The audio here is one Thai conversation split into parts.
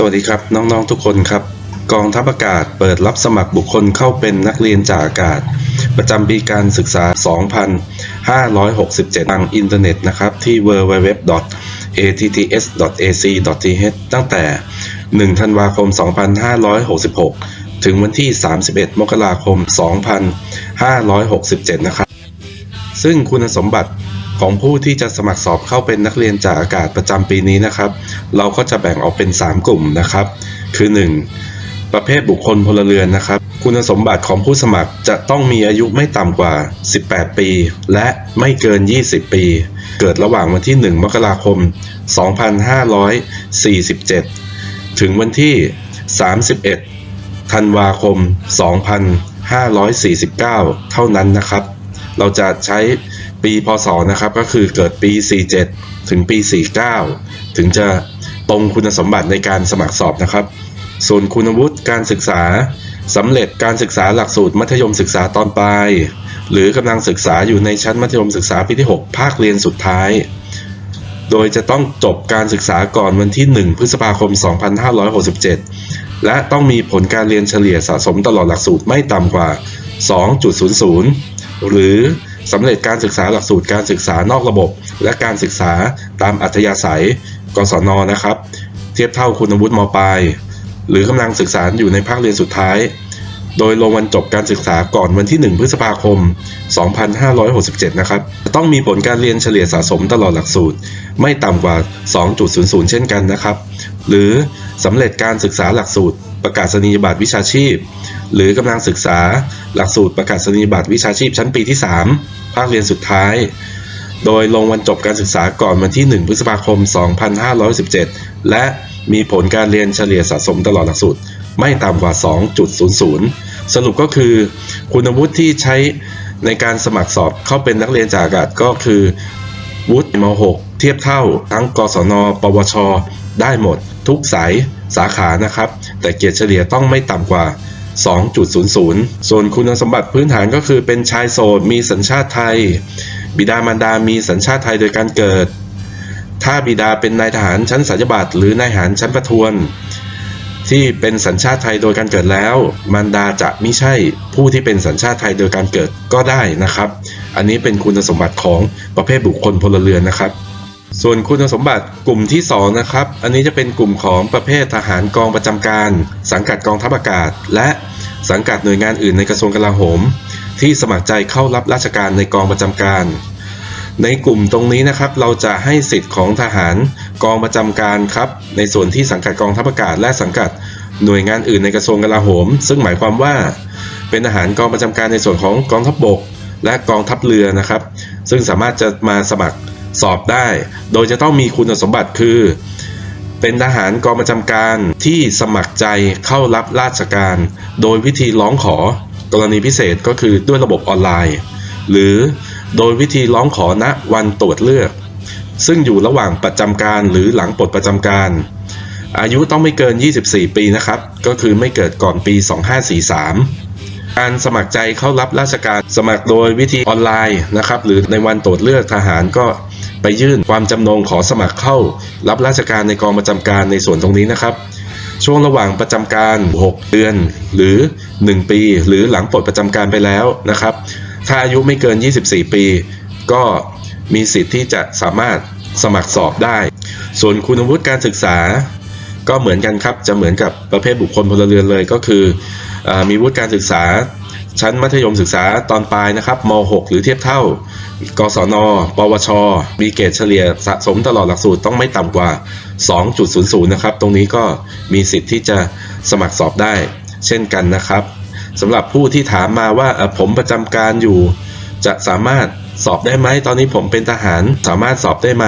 สวัสดีครับ น้องๆทุกคนครับ กองทัพอากาศเปิดรับสมัครบุคคลเข้าเป็นนักเรียนจากอากาศ ประจำปีการศึกษา 2567 ทางอินเทอร์เน็ตนะครับ ที่ www.atts.ac.th ตั้งแต่ 1 ธันวาคม 2566 ถึงวันที่ 31 มกราคม 2567 นะครับ ซึ่งคุณสมบัติของผู้ที่จะสมัครสอบเข้าเป็นนักเรียนจากอากาศประจำปีนี้นะครับ เราก็จะแบ่งออกเป็น 3 กลุ่มนะครับ คือ 1. ประเภทบุคคลพลเรือนนะครับ คุณสมบัติของผู้สมัครจะต้องมีอายุไม่ต่ำกว่า 18 ปี และไม่เกิน 20 ปี เกิดระหว่างวันที่ 1 มกราคม 2547 ถึงวันที่ 31 ธันวาคม 2549 เท่านั้นนะครับ เราจะใช้ปีพศนะครับก็คือเกิดปี 47 ถึงปี 49 ถึงจะ ตรงคุณสมบัติในการสมัครสอบนะครับ ส่วนคุณวุฒิการศึกษาสำเร็จการศึกษาหลักสูตรมัธยมศึกษาตอนปลาย หรือกำลังศึกษาอยู่ในชั้นมัธยมศึกษาปีที่ 6 ภาคเรียนสุดท้าย โดยจะต้องจบการศึกษาก่อนวันที่ 1 พฤษภาคม 2567 และต้องมีผลการเรียนเฉลี่ยสะสมตลอดหลักสูตรไม่ต่ำกว่า 2.00 หรือสำเร็จการศึกษาหลักสูตรการศึกษานอกระบบ และการศึกษาตามอัธยาศัย กศนนะครับ เทียบเท่าคุณวุฒิมปลาย หรือกำลังศึกษาอยู่ในภาคเรียนสุดท้าย โดยลงวันจบการศึกษาก่อนวันที่ 1 พฤษภาคม 2567 นะครับจะต้องมีผลการเรียนเฉลี่ยสะสมตลอดหลักสูตร ไม่ต่ำกว่า 2.00 เช่นกันนะครับ หรือสำเร็จการศึกษาหลักสูตรประกาศนียบัตรวิชาชีพ หรือกำลังศึกษาหลักสูตรประกาศนียบัตรวิชาชีพชั้นปีที่ 3 ภาคเรียนสุดท้าย โดยลงวันจบการศึกษาก่อนวันที่ 1 พฤษภาคม 2517 และมีผลการเรียนเฉลี่ยสะสมตลอดหลักสูตรไม่ต่ำกว่า 2.00 สรุปก็คือ คุณวุฒิที่ใช้ในการสมัครสอบเข้าเป็นนักเรียนจากอากาศก็คือ วุฒิม .6 เทียบเท่าทั้งกศน ปวช ได้หมด ทุกสายสาขานะครับ แต่เกียรติเฉลี่ยต้องไม่ต่ำกว่า 2.00 ส่วนคุณสมบัติพื้นฐานก็คือเป็นชายโสดมีสัญชาติไทย บิดามารดามีสัญชาติไทยโดยการเกิด ถ้าบิดาเป็นนายทหารชั้นสัญญบัตรหรือนายทหารชั้นประทวน ที่เป็นสัญชาติไทยโดยการเกิดแล้ว มารดาจะไม่ใช่ผู้ที่เป็นสัญชาติไทยโดยการเกิดก็ได้นะครับ อันนี้เป็นคุณสมบัติของประเภทบุคคลพลเรือนนะครับส่วนคุณสมบัติกลุ่มที่ 2 นะครับ อันนี้จะเป็นกลุ่มของประเภททหารกองประจำการ สังกัดกองทัพอากาศ และสังกัดหน่วยงานอื่นในกระทรวงกลาโหม ที่สมัครใจเข้ารับราชการในกองประจำการ ในกลุ่มตรงนี้นะครับ เราจะให้สิทธิ์ของทหารกองประจำการครับ ในส่วนที่สังกัดกองทัพอากาศและสังกัดหน่วยงานอื่นในกระทรวงกลาโหม ซึ่งหมายความว่า เป็นทหารกองประจำการในส่วนของกองทัพบกและกองทัพเรือนะครับ ซึ่งสามารถจะมาสมัครสอบได้ โดยจะต้องมีคุณสมบัติคือ เป็นทหารกองประจำการที่สมัครใจเข้ารับราชการ โดยวิธีร้องขอกรณีพิเศษก็คือด้วยระบบออนไลน์ หรือโดยวิธีร้องขอณวันตรวจเลือก ซึ่งอยู่ระหว่างประจำการหรือหลังปลดประจำการ อายุต้องไม่เกิน 24 ปีนะครับ ก็คือไม่เกิดก่อนปี 2543 การสมัครใจเข้ารับราชการสมัครโดยวิธีออนไลน์นะครับหรือในวันตรวจเลือกทหารก็ไปยื่นความจำนงขอสมัครเข้า รับราชการในกองประจำการในส่วนตรงนี้นะครับ ช่วงระหว่างประจำการ 6 เดือน หรือ 1 ปี หรือหลังปลดประจำการไปแล้วนะครับ ถ้าอายุไม่เกิน 24 ปี ก็มีสิทธิ์ที่จะสามารถสมัครสอบได้ ส่วนคุณวุฒิการศึกษา ก็เหมือนกันครับ จะเหมือนกับประเภทบุคคลพลเรือนเลยก็คืออมีวุฒิการศึกษา ชั้นมัธยมศึกษาตอนปลายนะครับม .6 หรือเทียบเท่า กศน ปวช มีเกรดเฉลี่ยสะสมตลอดหลักสูตรต้องไม่ต่ำกว่า 2.00 นะครับ ตรงนี้ก็มีสิทธิ์ที่จะสมัครสอบได้ เช่นกันนะครับ สำหรับผู้ที่ถามมาว่าผมประจำการอยู่ จะสามารถสอบได้ไหมตอนนี้ผมเป็นทหารสามารถสอบได้ไหม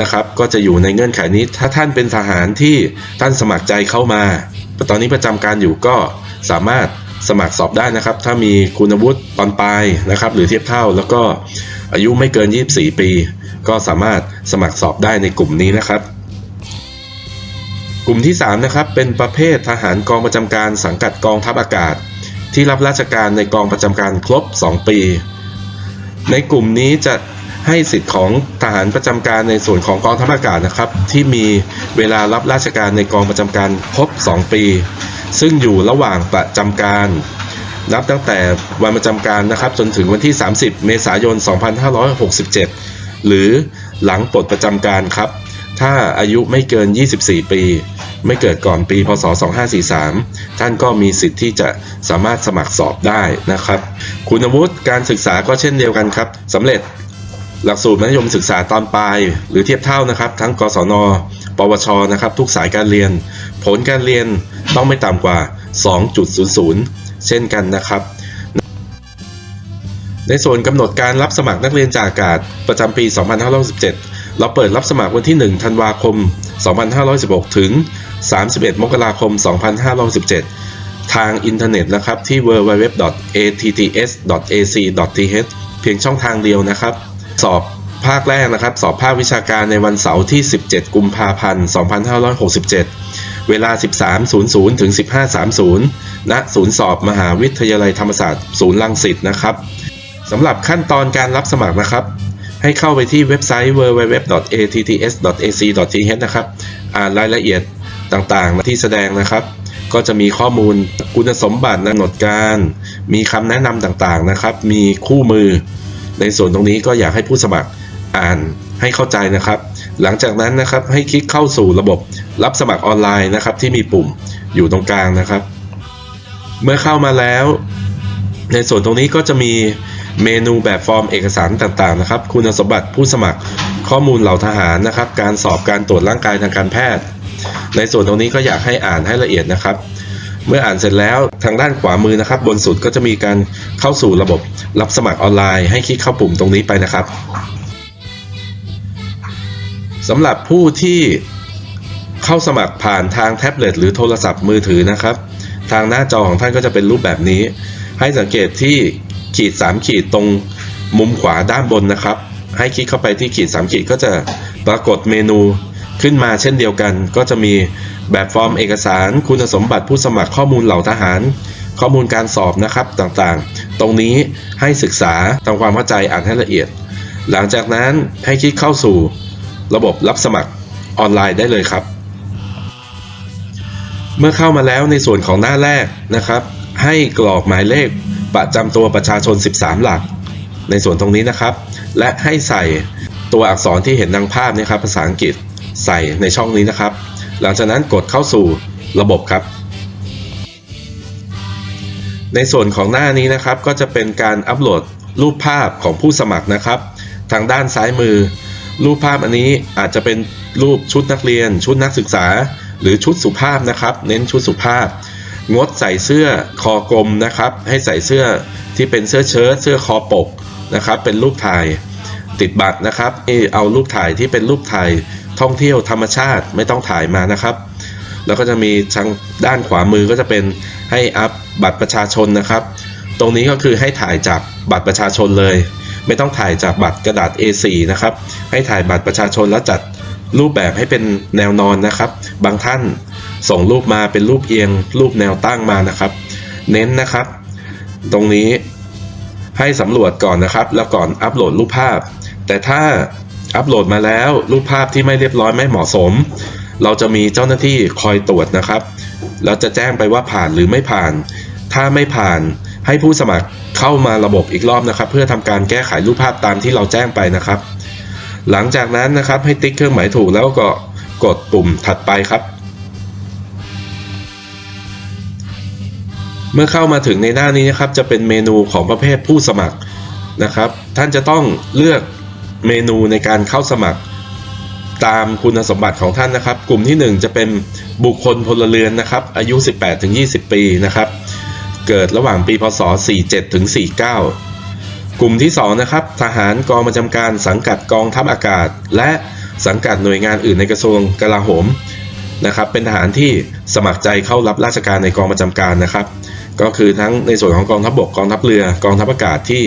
นะครับ ก็จะอยู่ในเงื่อนไขนี้ ถ้าท่านเป็นทหารที่ท่านสมัครใจเข้ามา ตอนนี้ประจำการอยู่ก็สามารถสมัครสอบได้นะครับ ถ้ามีคุณวุฒิตอนปลายนะครับ หรือเทียบเท่าแล้วก็อายุไม่เกิน 24 ปี ก็สามารถสมัครสอบได้ในกลุ่มนี้นะครับ กลุ่มที่ 3 นะครับ เป็นประเภททหารกองประจำการสังกัดกองทัพอากาศ ที่รับราชการในกองประจำการครบ 2 ปี ในกลุ่มนี้จะให้สิทธิ์ของทหารประจำการในส่วนของกองทัพอากาศนะครับ ที่มีเวลารับราชการในกองประจำการครบ 2 ปี ซึ่งอยู่ระหว่างประจำการ นับตั้งแต่วันประจำการนะครับ จนถึงวันที่ 30 เมษายน 2567 หรือหลังปลดประจำการครับ ถ้าอายุไม่เกิน 24 ปี ไม่เกิดก่อนปี พศ 2543 ท่านก็มีสิทธิ์ที่จะสามารถสมัครสอบได้นะครับ คุณวุฒิการศึกษาก็เช่นเดียวกันครับสำเร็จหลักสูตรมัธยมศึกษาตอนปลาย หรือเทียบเท่านะครับ ทั้งกศน ปวช นะครับ ทุกสายการเรียน ผลการเรียนต้องไม่ต่ำกว่า 2.00 เช่นกันนะครับ ในส่วนกำหนดการรับสมัครนักเรียนจากอากาศประจำปี 2567 เราเปิดรับสมัครวันที่ 1 ธันวาคม 2516 ถึง 31 มกราคม 2517 ทางอินเทอร์เน็ตนะครับที่ www.atts.ac.th เพียงช่องทางเดียวนะครับ สอบภาคแรกนะครับ สอบภาควิชาการในวันเสาร์ที่ 17 กุมภาพันธ์ 2567 เวลา 13.00 ถึง 15.30 ณ ศูนย์สอบมหาวิทยาลัยธรรมศาสตร์ ศูนย์รังสิตนะครับสำหรับขั้นตอนการรับสมัครนะครับ ให้เข้าไปที่เว็บไซต์ www.atts.ac.th นะครับอ่านรายละเอียดต่างๆที่แสดงนะครับ ก็จะมีข้อมูลคุณสมบัติกำหนดการ มีคำแนะนำต่างๆนะครับ มีคู่มือ ในส่วนตรงนี้ก็อยากให้ผู้สมัครอ่านให้เข้าใจนะครับ หลังจากนั้นนะครับให้คลิกเข้าสู่ระบบรับสมัครออนไลน์นะครับ ที่มีปุ่มอยู่ตรงกลางนะครับ เมื่อเข้ามาแล้ว ในส่วนตรงนี้ก็จะมี เมนูแบบฟอร์มเอกสารต่างๆนะครับ คุณสมบัติผู้สมัครข้อมูลเหล่าทหารนะครับ การสอบการตรวจร่างกายทางการแพทย์ ในส่วนตรงนี้ก็อยากให้อ่านให้ละเอียดนะครับ เมื่ออ่านเสร็จแล้วทางด้านขวามือนะครับ บนสุดก็จะมีการเข้าสู่ระบบรับสมัครออนไลน์ ให้คลิกเข้าปุ่มตรงนี้ไปนะครับสำหรับผู้ที่เข้าสมัครผ่านทางแท็บเล็ตหรือโทรศัพท์มือถือนะครับ ทางหน้าจอของท่านก็จะเป็นรูปแบบนี้ ให้สังเกตที่ ขีด 3 ขีดตรงมุมขวาด้านบนนะครับ ให้คลิกเข้าไปที่ขีด 3 ขีดก็จะปรากฏเมนูขึ้นมาเช่นเดียวกัน ก็จะมีแบบฟอร์มเอกสาร คุณสมบัติผู้สมัครข้อมูลเหล่าทหาร ข้อมูลการสอบนะครับต่างๆ ตรงนี้ให้ศึกษาทำความเข้าใจอ่านให้ละเอียด หลังจากนั้นให้คลิกเข้าสู่ระบบรับสมัครออนไลน์ได้เลยครับ เมื่อเข้ามาแล้วในส่วนของหน้าแรกนะครับ ให้กรอกหมายเลขประจำตัวประชาชน 13 หลัก ในส่วนตรงนี้นะครับ และให้ใส่ตัวอักษรที่เห็นดังภาพนี่ครับ ภาษาอังกฤษใส่ในช่องนี้นะครับ หลังจากนั้นกดเข้าสู่ระบบครับ ในส่วนของหน้านี้นะครับ ก็จะเป็นการอัปโหลดรูปภาพของผู้สมัครนะครับ ทางด้านซ้ายมือ รูปภาพอันนี้อาจจะเป็นรูปชุดนักเรียน ชุดนักศึกษา หรือชุดสุภาพนะครับ เน้นชุดสุภาพ งดใส่เสื้อคอกลมนะครับ ให้ใส่เสื้อที่เป็นเสื้อเชิ้ตเสื้อคอปกนะครับ เป็นรูปถ่ายติดบัตรนะครับเอารูปถ่ายที่เป็นรูปถ่ายท่องเที่ยวธรรมชาติไม่ต้องถ่ายมานะครับ แล้วก็จะมีทางด้านขวามือก็จะเป็นให้อัพบัตรประชาชนนะครับ ตรงนี้ก็คือให้ถ่ายจากบัตรประชาชนเลย ไม่ต้องถ่ายจากบัตรกระดาษ A4 นะครับ ให้ถ่ายบัตรประชาชนแล้วจัดรูปแบบให้เป็นแนวนอนนะครับ บางท่าน ส่งรูปมาเป็นรูปเอียงรูปแนวตั้งมานะครับ เน้นนะครับ ตรงนี้ให้สำรวจก่อนนะครับ แล้วก่อนอัปโหลดรูปภาพ แต่ถ้าอัปโหลดมาแล้วรูปภาพที่ไม่เรียบร้อยไม่เหมาะสม เราจะมีเจ้าหน้าที่คอยตรวจนะครับแล้วจะแจ้งไปว่าผ่านหรือไม่ผ่าน ถ้าไม่ผ่านให้ผู้สมัครเข้ามาระบบอีกรอบนะครับ เพื่อทำการแก้ไขรูปภาพตามที่เราแจ้งไปนะครับ หลังจากนั้นนะครับให้ติ๊กเครื่องหมายถูกแล้วก็กดปุ่มถัดไปครับ เมื่อเข้ามาถึงในหน้านี้นะครับ จะเป็นเมนูของประเภทผู้สมัครนะครับ ท่านจะต้องเลือกเมนูในการเข้าสมัคร ตามคุณสมบัติของท่านนะครับ กลุ่มที่ 1 จะเป็นบุคคลพลเรือนนะครับ อายุ 18-20 ปีนะครับ เกิดระหว่างปีพศ 47ถึง49 กลุ่มที่2นะครับทหารกองประจำการสังกัดกองทัพอากาศ และสังกัดหน่วยงานอื่นในกระทรวงกลาโหม นะครับเป็นทหารที่สมัครใจเข้ารับราชการในกองประจำการนะครับ ก็คือทั้งในส่วนของกองทัพบกกองทัพเรือกองทัพอากาศที่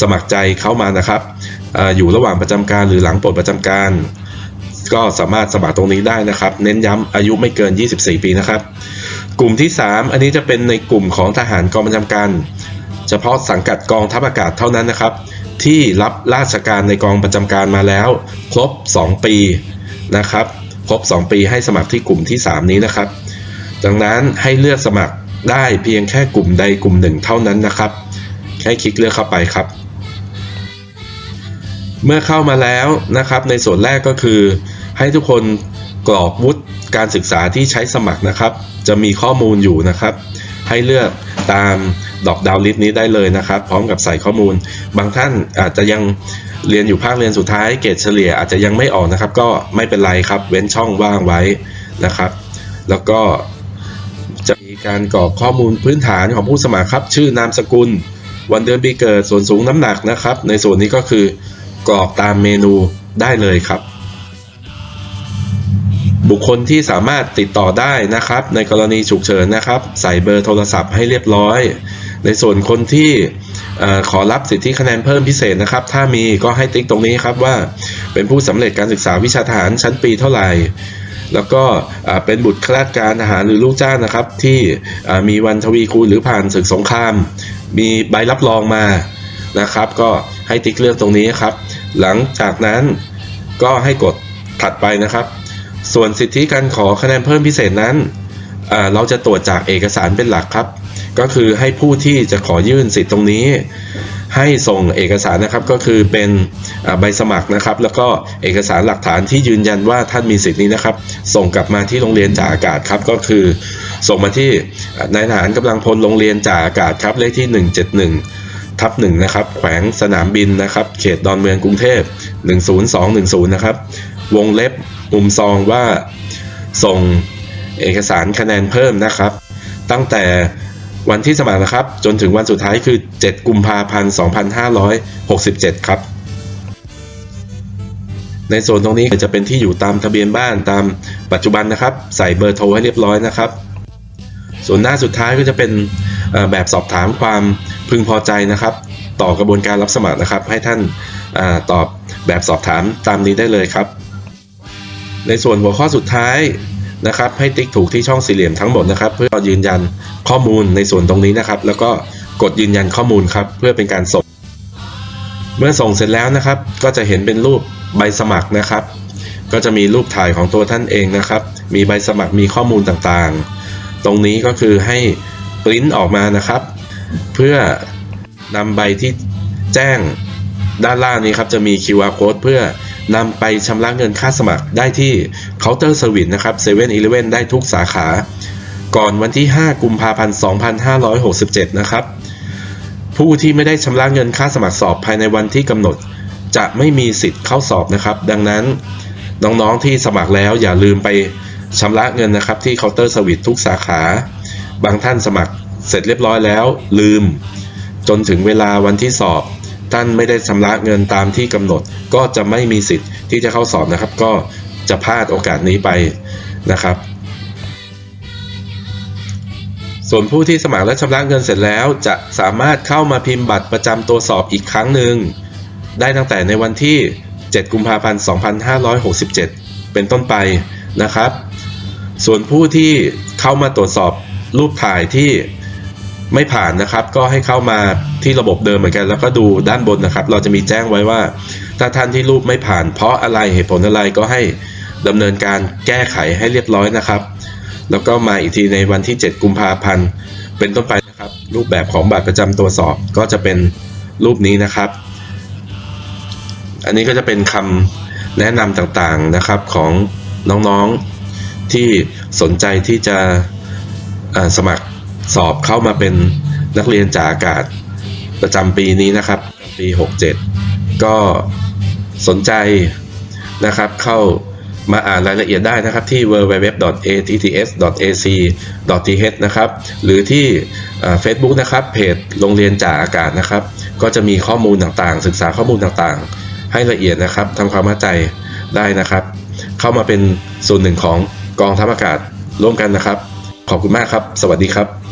สมัครใจเข้ามานะครับออยู่ระหว่างประจำการหรือหลังปลดประจำการ ก็สามารถสมัครตรงนี้ได้นะครับ เน้นย้ำอายุไม่เกิน 24 ปีนะครับ กลุ่มที่ 3 อันนี้จะเป็นในกลุ่มของทหารกองประจำการ เฉพาะสังกัดกองทัพอากาศเท่านั้นนะครับ ที่รับราชการในกองประจำการมาแล้ว ครบ 2 ปีนะครับ ครบ 2 ปีให้สมัครที่กลุ่มที่ 3 นี้นะครับ ดังนั้นให้เลือกสมัครได้เพียงแค่กลุ่มใดกลุ่มหนึ่งเท่านั้นนะครับ ให้คลิกเลือกเข้าไปครับ เมื่อเข้ามาแล้วนะครับ ในส่วนแรกก็คือ ให้ทุกคนกรอกวุฒิการศึกษาที่ใช้สมัครนะครับ จะมีข้อมูลอยู่นะครับ ให้เลือกตาม ดอกดาวลิสต์นี้ได้เลยนะครับ พร้อมกับใส่ข้อมูล บางท่านอาจจะยังเรียนอยู่ภาคเรียนสุดท้ายเกรดเฉลี่ยอาจจะยังไม่ออกนะครับ ก็ไม่เป็นไรครับ เว้นช่องว่างไว้นะครับ แล้วก็จะมีการกรอกข้อมูลพื้นฐานของผู้สมัครครับ ชื่อนามสกุล วันเดือนปีเกิดส่วนสูงน้ำหนักนะครับ ในส่วนนี้ก็คือกรอกตามเมนูได้เลยครับ บุคคลที่สามารถติดต่อได้นะครับ ในกรณีฉุกเฉินนะครับ ใส่เบอร์โทรศัพท์ให้เรียบร้อย ในส่วนคนที่ขอรับสิทธิคะแนนเพิ่มพิเศษนะครับ ถ้ามีก็ให้ติ๊กตรงนี้ครับว่าเป็นผู้สำเร็จการศึกษาวิชาทหารชั้นปีเท่าไหร่ แล้วก็เป็นบุตรข้าราชการทหารหรือลูกจ้างนะครับ ที่มีวันทวีคูณหรือผ่านศึกสงคราม มีใบรับรองมานะครับ ก็ให้ติ๊กเลือกตรงนี้ครับ หลังจากนั้นก็ให้กดถัดไปนะครับ ส่วนสิทธิการขอคะแนนเพิ่มพิเศษนั้นเราจะตรวจจากเอกสารเป็นหลักครับ ก็คือให้ผู้ที่จะขอยื่นสิทธิตรงนี้ ให้ส่งเอกสารนะครับก็คือเป็นใบสมัครนะครับ แล้วก็เอกสารหลักฐานที่ยืนยันว่าท่านมีสิทธินี้นะครับ ส่งกลับมาที่โรงเรียนจ่าอากาศครับก็คือ ส่งมาที่นายทหารกำลังพลโรงเรียนจ่าอากาศครับเลขที่ 171ทับหนึ่งนะครับแขวงสนามบินนะครับเขตดอนเมืองกรุงเทพ10210นะครับวงเล็บมุมซองว่าส่งเอกสารคะแนนเพิ่มนะครับ ตั้งแต่ วันที่สมัครนะครับ จนถึงวันสุดท้ายคือ 7 กุมภาพันธ์ 2567 ครับ ในส่วนตรงนี้จะเป็นที่อยู่ตามทะเบียนบ้านตามปัจจุบันนะครับ ใส่เบอร์โทรให้เรียบร้อยนะครับ ส่วนหน้าสุดท้ายก็จะเป็นแบบสอบถามความพึงพอใจนะครับ ต่อกระบวนการรับสมัครนะครับ ให้ท่านอตอบแบบสอบถามตามนี้ได้เลยครับ ในส่วนหัวข้อสุดท้าย นะครับ ให้ติ๊กถูกที่ช่องสี่เหลี่ยมทั้งหมดนะครับ เพื่อยืนยันข้อมูลในส่วนตรงนี้นะครับ แล้วก็กดยืนยันข้อมูลครับ เพื่อเป็นการส่ง เมื่อส่งเสร็จแล้วนะครับ ก็จะเห็นเป็นรูปใบสมัครนะครับ ก็จะมีรูปถ่ายของตัวท่านเองนะครับ มีใบสมัครมีข้อมูลต่างๆ ตรงนี้ก็คือให้ปริ้นออกมานะครับ เพื่อนำใบที่แจ้งด้านล่างนี้ครับจะมี QR code เพื่อนำไปชำระเงินค่าสมัครได้ที่ เคาน์เตอร์เซอร์วิสนะครับ7 e เ e ่ e อได้ทุกสาขา ก่อนวันที่ 5 กุมภาพันธ์ 2567 นะครับ ผู้ที่ไม่ได้ชำระเงินค่าสมัครสอบภายในวันที่กำหนด จะไม่มีสิทธิ์เข้าสอบนะครับ ดังนั้นน้องๆที่สมัครแล้วอย่าลืมไปชำระเงินนะครับที่เคาน์เตอร์สวิตทุกสาขา บางท่านสมัครเสร็จเรียบร้อยแล้ว ลืม จนถึงเวลาวันที่สอบ ท่านไม่ได้ชำระเงินตามที่กำหนด ก็จะไม่มีสิทธิ์ที่จะเข้าสอบนะครับ ก็ จะพลาดโอกาสนี้ไปนะครับ ส่วนผู้ที่สมัครและชำระเงินเสร็จแล้วจะสามารถเข้ามาพิมพ์บัตรประจำตัวสอบอีกครั้งหนึ่ง ได้ตั้งแต่ในวันที่ 7 กุมภาพันธ์ 2567 เป็นต้นไปนะครับ ส่วนผู้ที่เข้ามาตรวจสอบรูปถ่ายที่ ไม่ผ่านนะครับ ก็ให้เข้ามาที่ระบบเดิมเหมือนกัน แล้วก็ดูด้านบนนะครับ เราจะมีแจ้งไว้ว่า ถ้าท่านที่รูปไม่ผ่าน เพราะอะไรเหตุผลอะไรก็ให้ดำเนินการแก้ไขให้เรียบร้อยนะครับ แล้วก็มาอีกทีในวันที่ 7 กุมภาพันธ์เป็นต้นไปนะครับ รูปแบบของบัตรประจำตัวสอบก็จะเป็นรูปนี้นะครับ อันนี้ก็จะเป็นคำแนะนำต่างๆนะครับของน้องๆที่สนใจที่จะสมัคร สอบเข้ามาเป็นนักเรียนจากอากาศประจำปีนี้นะครับ ปี 67 ก็สนใจนะครับเข้ามาอ่านรายละเอียดได้นะครับที่ www.atts.ac.th นะครับ หรือที่เฟซบุ๊กนะครับเพจโรงเรียนจ่าอากาศนะครับ ก็จะมีข้อมูลต่างๆ ศึกษาข้อมูลต่างๆ ให้ละเอียดนะครับทำความเข้าใจได้นะครับ เข้ามาเป็นส่วนหนึ่งของกองทัพอากาศร่วมกันนะครับ ขอบคุณมากครับ สวัสดีครับ